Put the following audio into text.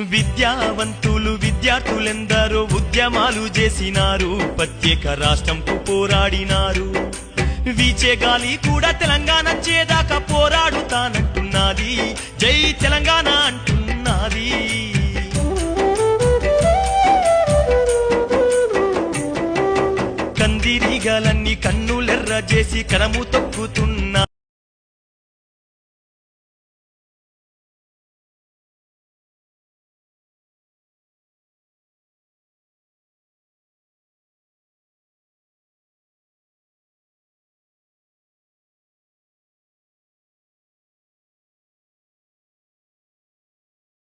విద్యావంతులు విద్యార్థులెందరో ఉద్యమాలు చేసినారు. ప్రత్యేక రాష్ట్రంకు పోరాడినారు. వీచే గాలి కూడా తెలంగాణ చేదాకా పోరాడుతానంటున్నది. జై తెలంగాణ అంటున్నది. కందిరీగలన్నీ కన్నులెర్ర చేసి కరము తొక్కుతున్న